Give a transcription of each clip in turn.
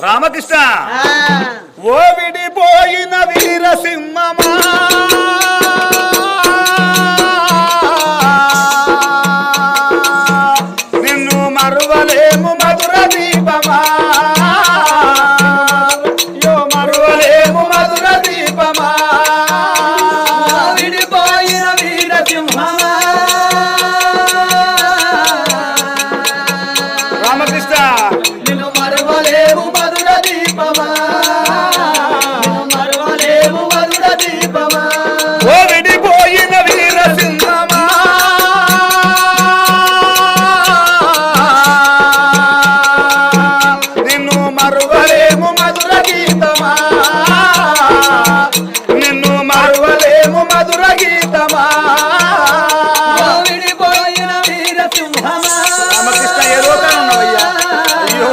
రామకృష్ణ. ఓ విడిపోయిన వీరసింహమా. నిన్ను మరువలేము మధుర దీపమా. యో మరువలేము మధుర దీపమా. మరువలేము మధుర గీతమా? నిన్ను మరువలేము మధుర గీతమా? విడిపోయిన వీరసింహమా? రామకృష్ణ ఏదో ఉన్నావయ్యా అయ్యో.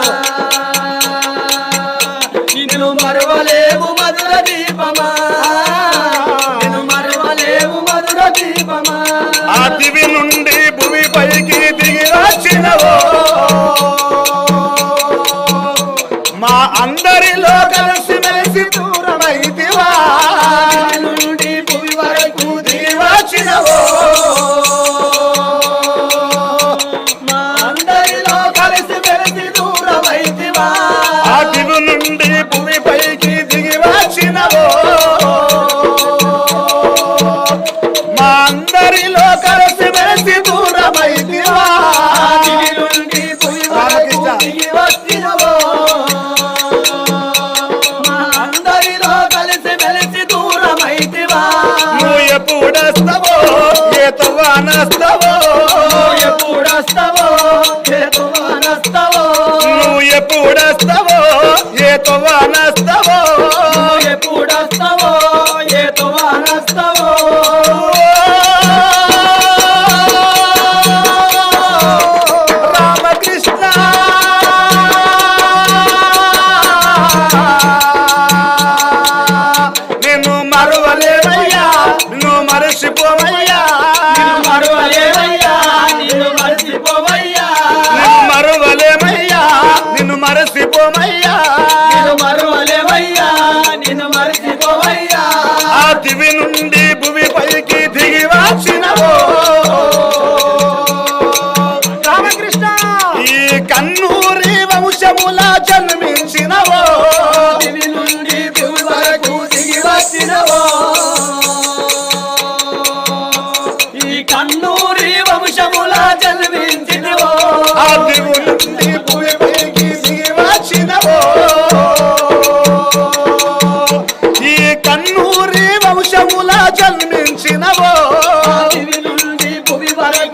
నిన్ను మరువలేము మధుర దీపమా? అందరిలో కలిసి మెలిసి దూరమైతివా. నుండి భూమి వరకు దిగి వచ్చినవో ఎప్పుడొస్తావో ఏ తువానొస్తావో ఎప్పుడొస్తావో ఏ తుఫానొస్తావో నువ్వు ఎప్పుడొస్తావో ఏ తువానొస్తావో ఎప్పుడొస్తావో ఏ ఆ దివి నుండి భూమి పైకి దిగి వచ్చినవో రామకృష్ణ! ఈ కన్నూరి వంశముల జన్మించినవో.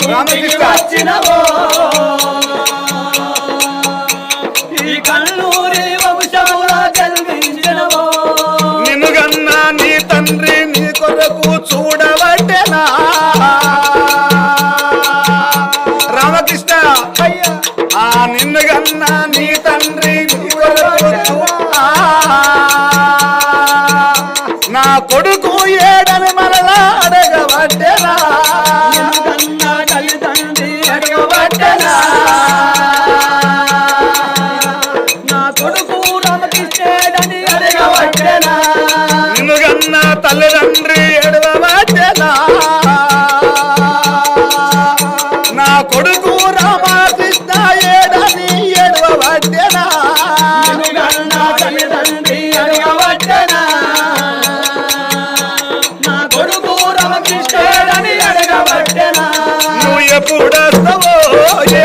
రామకృష్ణ. వచ్చినవో ఈ కన్నూరి వంశముల జన్మించినవో నిన్ను గన్నా నీ తండ్రి నీ కొరకు చూడబట్టెనా రామకృష్ణ. ఆ నిన్ను గన్నా నీ తండ్రి నీ కొరకు ఆ, నా కొడుకు ఏడని తల్లిదండ్రి ఎడవచ్చేలా నా కొడుకు రామకృష్ణ ఏడని ఎడవబట్టెనా తల్లిదండ్రి నా కొడుకు నువ్వు ఏ